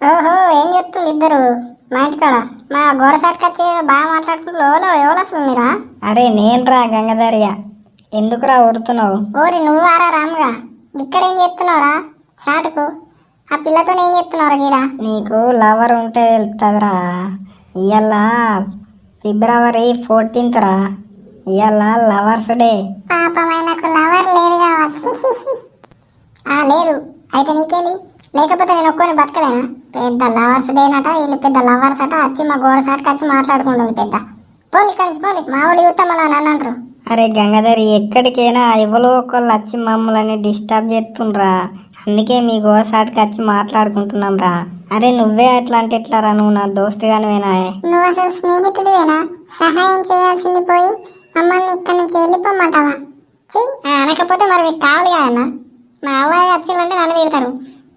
ఓహో ఏం చెప్తుంది ఇద్దరు? మా ఇంటికాడ. మా గోడ సైడ్కి వచ్చి బాగా మాట్లాడుకుంటూ ఎవరో ఎవరు అసలు మీరా? అరే నేనురా గంగధర్య. ఎందుకురా ఊరుతున్నావు? ఓరి నువ్వారా రాముగా. ఇక్కడ ఏం చెప్తున్నావురా? షాటుకు ఆ పిల్లతో ఏం చెప్తున్నావురా గీడ? నీకు లవర్ ఉంటే తెలుస్తుందిరా ఇవాళ ఫిబ్రవరి ఫోర్టీన్త్ రా. ఇవాళ లవర్స్ డే. పాపమైనకు లవర్ లేదు కావచ్చు. ఆ లేదు. అయితే నీకేంది? లేకపోతే నేను ఒక్కొని బతకలేనా? పెద్ద లవర్స్ డేనట వీళ్ళు పెద్ద లవర్స్ అట వచ్చి మా గోడ సాటుకు వచ్చి మాట్లాడుకుంటుంది పెద్ద. పోలి కలిసి పోలి మా వాళ్ళు యువత మళ్ళీ నన్ను అంటారు. అరే గంగాధరి ఎక్కడికైనా ఎవరో ఒకళ్ళు వచ్చి మమ్మల్ని డిస్టర్బ్ చేస్తుండ్రా. అందుకే మీ గోసాటికి వచ్చి మాట్లాడుకుంటున్నాం రా. అరే నువ్వే అట్లా అంటే ఎట్లారా నువ్వు నా దోస్తుగానివేనా నువ్వు అసలు స్నేహితుడివేనా? సహాయం చేయాల్సింది పోయి మమ్మల్ని ఇక్కడి నుంచి వెళ్ళిపోమంటావా? అనకపోతే మరి మీకు కావాలి కదన్నా. మా అవ్వాయి వచ్చిందంటే నన్ను తిడతారు.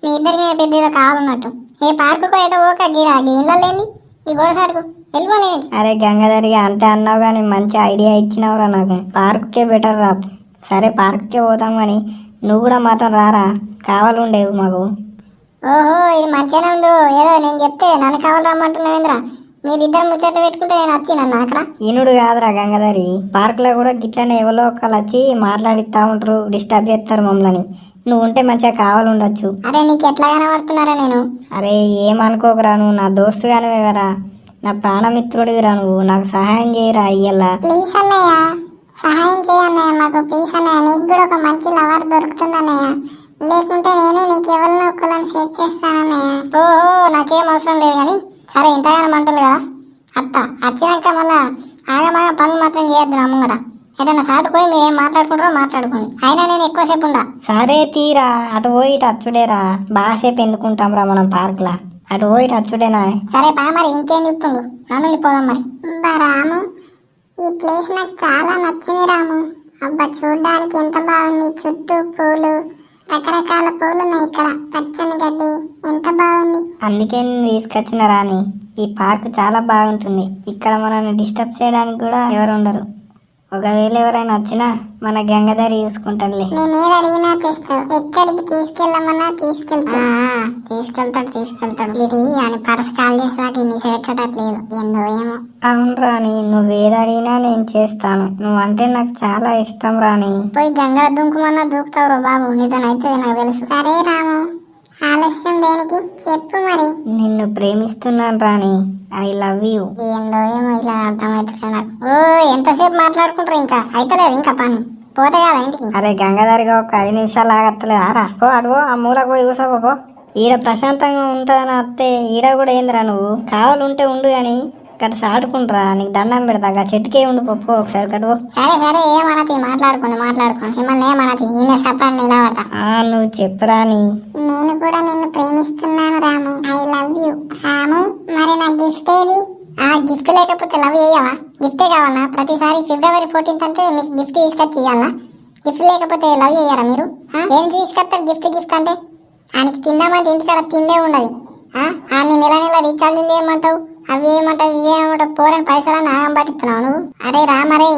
మీ ఇద్దరి మీద పెద్ద ఏదో కావాలన్నట్టు. ఏ పార్కు ఏటో ఓక గీడ గీళ్ళ లేని ఈ గోడ సాటుకు వెళ్ళిపోలేని అరే గంగాధరి అంటే అన్నావు కానీ మంచి ఐడియా ఇచ్చినావురా నాకు. పార్కుకే బెటర్ రా. సరే పార్కుకే పోతాం కానీ నువ్వు కూడా మాత్రం రారా? కావాలుండేవు మాకు. ఓహో ఇది మంచిగానే ఉందో ఏదో నేను చెప్తే నన్ను కావాలి రమ్మంటున్నావేంద్రా మీరిద్దరు ముచ్చట పెట్టుకుంటే నేను వచ్చినన్నా అక్కడ. ఈనుడు కాదురా గంగాధరి. పార్కులో కూడా గిట్లనే ఎవరో ఒకళ్ళు వచ్చి మాట్లాడిస్తా ఉంటారు డిస్టర్బ్ చేస్తారు మమ్మల్ని. నువ్వు ఉంటే మంచిగా కావాలుండొచ్చు. అరే నీకు ఎట్లా కనబడుతున్నారా నేను? అరే ఏమనుకోకురా నువ్వు? నా దోస్తుగానే కదా నా ప్రాణమిత్రుడివిరా నువ్వు. నాకు సహాయం చేయరా అయ్యల్లా ప్లీజ్ అన్నయ్య. సహాయం చేయన్నయ్య మాకు ప్లీజ్ అన్నయ్య. నీకు కూడా ఒక మంచి లవర్ దొరుకుతుందన్నయ్య లేకుంటే నేనే నీకు ఎవరినో ఒకళ్ళని సెట్ చేస్తానన్నయ్య ఓహో నాకేం అవసరం లేదు కానీ సరే ఇంతగానో అంటారు కదా. అత్త వచ్చినాక మళ్ళా ఆగమాగ పనులు మాత్రం చేయొద్దు నా ముంగట. ఏదైనా సాటుపోయి మీరు ఏం మాట్లాడుకుంటారో మాట్లాడుకోండి. అయినా నేను ఎక్కువసేపు ఉండా. సరే తీరా అటు పోయి ఇటు అచ్చుడేరా బాసేపు ఎందుకుంటాం రా మనం పార్క్లా. అటు పోయి ఇటు అచ్చుడేనా? సరే పా మరి ఇంకేం చెప్తుండు? నన్ను పోదాం మరి. బా రాము ఈ ప్లేస్ నాకు చాలా నచ్చింది రాము. అబ్బా చూడడానికి ఎంత బాగుంది. చుట్టూ పూలు రకరకాల పూలు ఉన్నాయి ఇక్కడ. పచ్చని గడ్డి ఎంత బాగుంది. అందుకే నేను తీసుకొచ్చిన రాని ఈ పార్క్ చాలా బాగుంటుంది. ఇక్కడ మనల్ని డిస్టర్బ్ చేయడానికి కూడా ఎవరు ఉండరు. ఒకవేళ ఎవరైనా వచ్చినా మన గంగధారి చూసుకుంటాడులే. నేను ఏది అడిగినా తెస్తావు ఎక్కడికి తీసుకెళ్ళమన్నా తీసుకెళ్తా. తీసుకెళ్తాడు తీసుకెళ్తాడు. ఇది అని పరస్ కాల్ చేసేదాకా ఇన్ని పెట్టట్లేదు ఏందో ఏమో. అవును అడిగినా నేను చేస్తాను. నువ్వంటే నాకు చాలా ఇష్టం రాని పోయి గంగా దుంకుమన్నా దూకుతావు బాబు. నిజమైతే నాకు తెలుసు. సరే రాము. ఆలస్యం దేనికి? చెప్పు మరి. నిన్ను ప్రేమిస్తున్నాను రాని ఐ లవ్ యూ. ఏందో ఏమో ఇలా అర్థమవుతుంది నాకు? ఓ ఎంతసేపు మాట్లాడుకుంటారు ఇంకా? అయితలేదు ఇంకా పని. పోతే కదా ఇంటికి? అరే గంగాధరిగా ఒక ఐదు నిమిషాలు ఆగత్తలేదు. ఆరా. పో అడుగు ఆ మూలకు పోయి కూసోపో ఈడ ప్రశాంతంగా ఉంటుందని అత్తే ఈడ కూడా ఏందిరా నువ్వు? కావాలంటే ఉండు కానీ ఇక్కడ సాడుకుంటురా నీకు దండం పెడతా చెట్టుకే ఉండు పప్పు ఒకసారి కడువు సరే సరే ఏమనతి మాట్లాడుకోండి మాట్లాడుకోండి మిమ్మల్ని ఏమనతి ఈయన సపరేట్ నిలబడతా. నువ్వు చెప్పురాని నేను కూడా నిన్ను ప్రేమిస్తున్నాను Ramu. I love you. Ramu మరి నా గిఫ్ట్ ఏది? ఆ గిఫ్ట్ లేకపోతే లవ్ చేయవా? గిఫ్టే కావాలా? ప్రతిసారి ఫిబ్రవరి ఫోర్టీన్త్ అంటే మీకు గిఫ్ట్ తీసుకొచ్చి ఇవ్వాలా గిఫ్ట్ లేకపోతే లవ్ చేయరా మీరు? ఏం తీసుకొస్తారు గిఫ్ట్ గిఫ్ట్ అంటే? ఆయనకి తిందామంటే ఇంటికాడ తిండే ఉండదు. ఆ? నెల నెల రీఛార్జ్ చేయమంటావు? అవి ఏమంటావు ఇవి ఏమంటావు పోరని పైసలని ఆగం పట్టిస్తున్నావు నువ్వు? అరే రామరే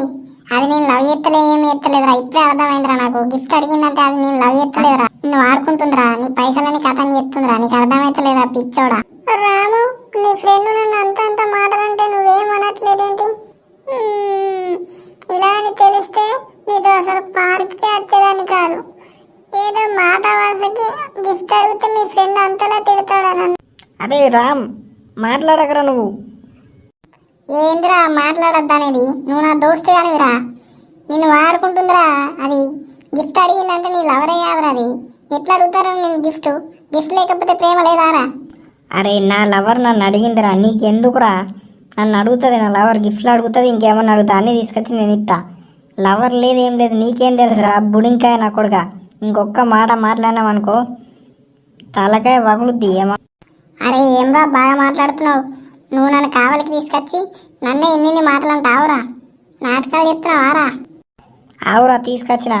అది నేను లవ్ చేస్తలే ఏమి ఎత్తలేదురా ఇప్పుడే అర్థమైందిరా నాకు. గిఫ్ట్ అడిగిందంటే అది నేను లవ్ చేస్తలేదురా నువ్వు ఆడుకుంటుందిరా. నీ పైసలని కథని చెప్తుందిరా నీకు అర్థమైతలేదురా పిచ్చోడా. రాము నీ ఫ్రెండ్ నన్ను అంత అంత మాటలంటే నువ్వేమనట్లేదేంటి. ఇలా అని తెలిస్తే నీతో అసలు పార్క్కే వచ్చేదాన్ని కాదు. ఏదో మాట వరుసకి గిఫ్ట్ అడిగితే మీ ఫ్రెండ్ అంతలా తిడతాడా నన్ను? అరే రామ్ మాట్లాడకరా నువ్వు? ఏందిరా మాట్లాడొద్దనేది? నువ్వు నా దోస్తు కానివిరా నిన్ను వాడుకుంటుందిరా అది. గిఫ్ట్ అడిగిందంటే నీ లవరే కాదురా అది. ఎట్లా అడుగుతారా నేను గిఫ్ట్? గిఫ్ట్ లేకపోతే ప్రేమ లేదారా? అరే నా లవర్ నన్ను అడిగిందిరా. నీకెందుకురా? నన్ను అడుగుతుంది నా లవర్ గిఫ్ట్లు అడుగుతుంది ఇంకేమన్నా అడుగుతా? అన్నీ తీసుకొచ్చి నేను ఇస్తా లవర్ లేదు ఏం లేదు నీకేం తెలుసురా? బుడింకాయ నా కొడుక. ఇంకొక్క మాట మాట్లాడినామనుకో తలకాయ వగులుద్ది ఏమో. అరే ఏంరా బాగా మాట్లాడుతున్నావు. నువ్వు నన్ను కావలికి తీసుకొచ్చి నన్నే ఇన్ని మాటలు అంటావురా నాటకాలు చెప్తున్నావారా ఆవురా తీసుకొచ్చిన.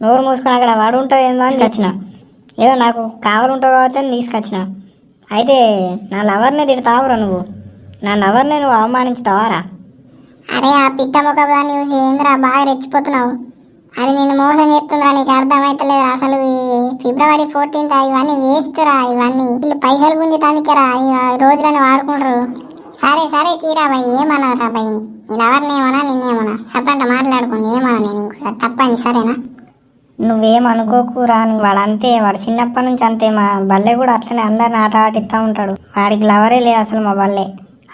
నోరు మూసుకొని అక్కడ వాడు ఉంటావు ఏందో అని తెచ్చిన. ఏదో నాకు కావాలంటావు కావచ్చు అని తీసుకొచ్చిన. అయితే నా లవర్ని తిడతావురా నువ్వు. నా లవర్ని నువ్వు అవమానించుతావారా? అరే ఆ పిట్ట ముఖ చూసి ఏందిరా బాగా రెచ్చిపోతున్నావు. అది నేను మోసం చెప్తుందా నీకు అర్థమైతలేదు అసలు ఈ ఫిబ్రవరి ఫోర్టీన్త్ ఇవన్నీ వేస్తురా ఇవన్నీ. వీళ్ళు పైసలు గుంజి తందుకేరా ఈ రోజులను వాడుకుంటారు సరే సరే తీరా భయ్ ఏమన్నా రా భయ్? నేను ఎవరిని ఏమన్నా నిన్నేమన్నా సపంట మాట్లాడుకుని ఏమన్నా నేను ఇంకోసారి? తప్పని సరేనా? నువ్వేం అనుకోకు రాని వాడు అంతే. వాడు చిన్నప్పటి నుంచి అంతే. మా బల్లె కూడా అట్లనే అందరిని ఆట ఆడిస్తూ ఉంటాడు. వాడికి లవరే లేదు అసలు మా బల్లె.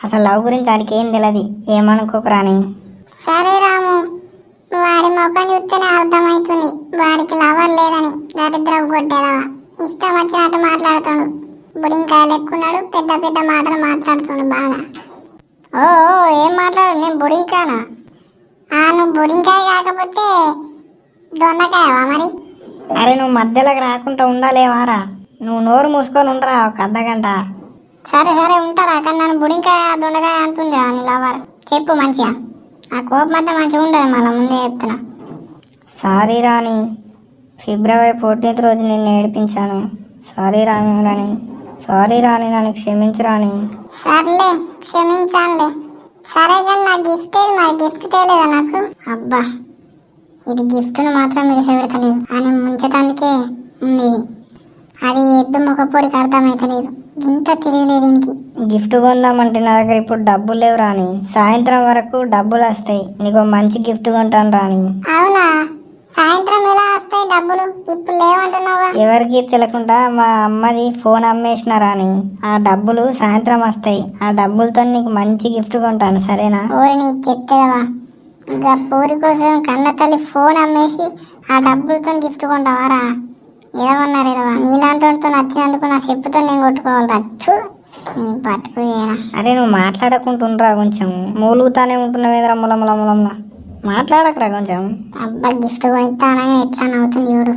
అసలు లవ్ గురించి వాడికి ఏం తెలియదు ఏమనుకోకు రాని సరే రాము. వాడి ముఖం చూస్తేనే అర్థమవుతుంది. వాడికి లవర్ లేదని దరిద్రం కొట్టేదవా? ఇష్టం వచ్చినట్టు మాట్లాడుతాడు. బుడింకాయ లెక్కున్నాడు పెద్ద పెద్ద మాటలు మాట్లాడుతాడు బాగా. ఓ ఓ, ఏం మాట్లాడు? నేను బుడింకానా? ఆ నువ్వు బుడింకాయ కాకపోతే దొండకాయవా మరి? అరే నువ్వు మధ్యలోకి రాకుండా ఉండాలేవారా? నువ్వు నోరు మూసుకొని ఉండరా ఒక అర్ధ గంట? సరే సరే ఉంటారా కానీ నన్ను బుడింకాయ దొండకాయ అంటుంది నీ లవర్. చెప్పు మంచిగా. ఆ కోపం అంతా మంచిగా ఉండదు మళ్ళీ ముందే చెప్తున్నా. సారీ రాణి ఫిబ్రవరి ఫోర్టీన్త్ రోజు నిన్ను ఏడిపించాను. సారీ రాణి రాణి సారీ రాణి నన్ను క్షమించు రాణి. సర్లే క్షమించానులే సరే కానీ నా గిఫ్ట్ ఏది? మరి గిఫ్ట్ తేలేదా నాకు? అబ్బా ఇది గిఫ్ట్ను మాత్రం విడిసెపెడతలేదు అని ముంచటానికే ఉంది. అది ఎద్దు ముఖపొడికి అర్థమైతలేదు. ఇంత తెలియలేదు ఇంకి గిఫ్ట్ కొందామంటే నా దగ్గర ఇప్పుడు డబ్బులు లేవు రాణి. సాయంత్రం వరకు డబ్బులు వస్తాయి. నీకు మంచి గిఫ్ట్ కొంటాను రాణి. అవునా? సాయంత్రం ఎలా వస్తాయి డబ్బులు? ఇప్పుడు లేవంటున్నావా? ఎవరికి తెలియకుండా మా అమ్మది ఫోన్ అమ్మేసిన రాణి. ఆ డబ్బులు సాయంత్రం వస్తాయి. ఆ డబ్బులతో నీకు మంచి గిఫ్ట్ కొంటాను సరేనా? ఊరి నీకు చెప్తేవా ఇంకా పూరి కోసం కన్న తల్లి ఫోన్ అమ్మేసి ఆ డబ్బులతో గిఫ్ట్ కొంటావారా? ఏమన్నారు ఇదవా నీలాంటి వాడితో నచ్చినందుకు నా చెప్పుతో నేను కొట్టుకోవాలి రచ్చు నీ బతుకు అరే నువ్వు మాట్లాడకుంటుండ్రా కొంచెం. మూలుగుతానే ఉంటున్నావు ఎదురా ముల ముల ములంలా మాట్లాడకరా కొంచెం. అబ్బా గిఫ్ట్ కొనిస్తానని ఎట్లా నవ్వుతుంది చూడు.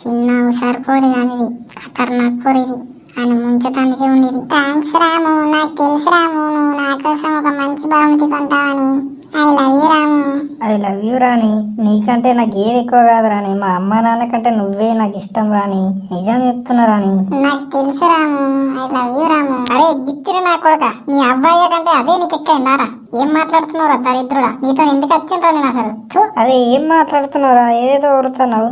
చిన్న సరిపోరు కానీ ఇది. ఖతర్నాక్ పోరు ఇది. ఆయన ముంచటానికి ఉండేది. థ్యాంక్స్ రాము నాకు తెలుసు రాము. నువ్వు నా కోసం ఒక మంచి బహుమతి కొంటావని. I love you Ramu. I love you Rani. నీకంటే నాకు ఏది ఎక్కువ కాదు రాణి. మా అమ్మ నాన్న కంటే నువ్వే నాకు ఇష్టం రాణి. నిజం చెప్తున్నా రాణి. నాకు తెలుసు Ramu. I love you Ramu. అరే గిత్తిరి నా కొడక. నీ అబ్బాయి కంటే అదే నీకు ఎక్కైందారా ఏం మాట్లాడుతున్నావురా దరిద్రుడా? నీతో ఎందుకు వచ్చిండ్రా నేను అసలు. అరే ఏం మాట్లాడుతున్నావురా? ఏదేదో ఊరుతున్నావు.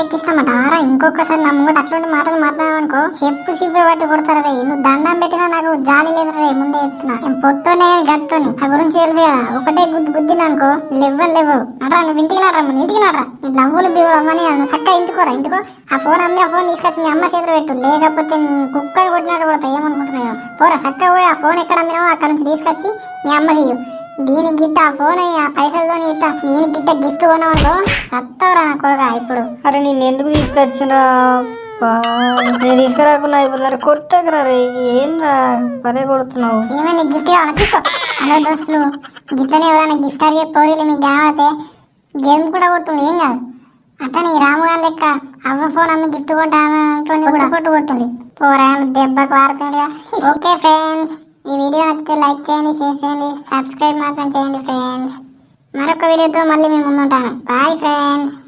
అమ్మ ఆరా ఇంకొకసారి నా ముంగట అట్లాంటి మాటలు మాట్లాడమనుకో చెప్పు సిబ్బు పట్టి కొడతారు రే. నువ్వు దండం పెట్టినా నాకు జాలి లేదు రే ముందే చెప్తున్నా. నేను పొట్టోనే గట్టుని. ఆ గురించి తెలుసు కదా. ఒకటే గుద్దు గుద్దినా అనుకో లేవ్వని లేవు అట్రా నువ్వు ఇంటికి నడరా మన ఇంటికి నడరా. నీ లవ్వులు బివ్వులు అమ్మని నువ్వు చక్కగా ఇంటికోరా ఇంటికో ఆ ఫోన్ అమ్మి ఆ ఫోన్ తీసుకొచ్చి మీ అమ్మ చేతిలో పెట్టు. లేకపోతే నీ కుక్కలు కొట్టినట్టు కొడతా ఏమనుకుంటున్నావు పోరా చక్కగా పోయి ఆ ఫోన్ ఎక్కడ అమ్మినావో అక్కడ నుంచి తీసుకొచ్చి మీ అమ్మకి ఇయ్యు. దీని గిట్ట ఫోన్ ఆ పైసలతో ఇట్ట నేను గిట్ట గిఫ్ట్ కొన్నామనుకో సత్తవరా కొడుగా ఇప్పుడు. అరే నేను ఎందుకు తీసుకొచ్చినా? నేను తీసుకురాకుండా అయిపోతున్నారు. కొట్టకరా రే ఏంరా? పదే కొడుతున్నావు. ఏమైనా గిఫ్ట్ కావాలా తీసుకో. హలో దోస్తులు గిట్లనే ఎవరైనా గిఫ్ట్ అడిగే పోరీలు మీకు కనబడితే గేమ్ కూడా కొట్టుంది ఏం కాదు. ఈ రాము గారి లెక్క అవ్వ ఫోన్ అమ్మి గిఫ్ట్ కొంటాను కూడా. కొట్టు కొట్టుంది పోరా దెబ్బకు వారుతుందిగా ఓకే ఫ్రెండ్స్ ఈ వీడియో నచ్చితే లైక్ చేయండి షేర్ చేయండి సబ్స్క్రైబ్ మాత్రం చేయండి ఫ్రెండ్స్. మరొక వీడియోతో మళ్ళీ మేము ముందుంటాను బాయ్ ఫ్రెండ్స్.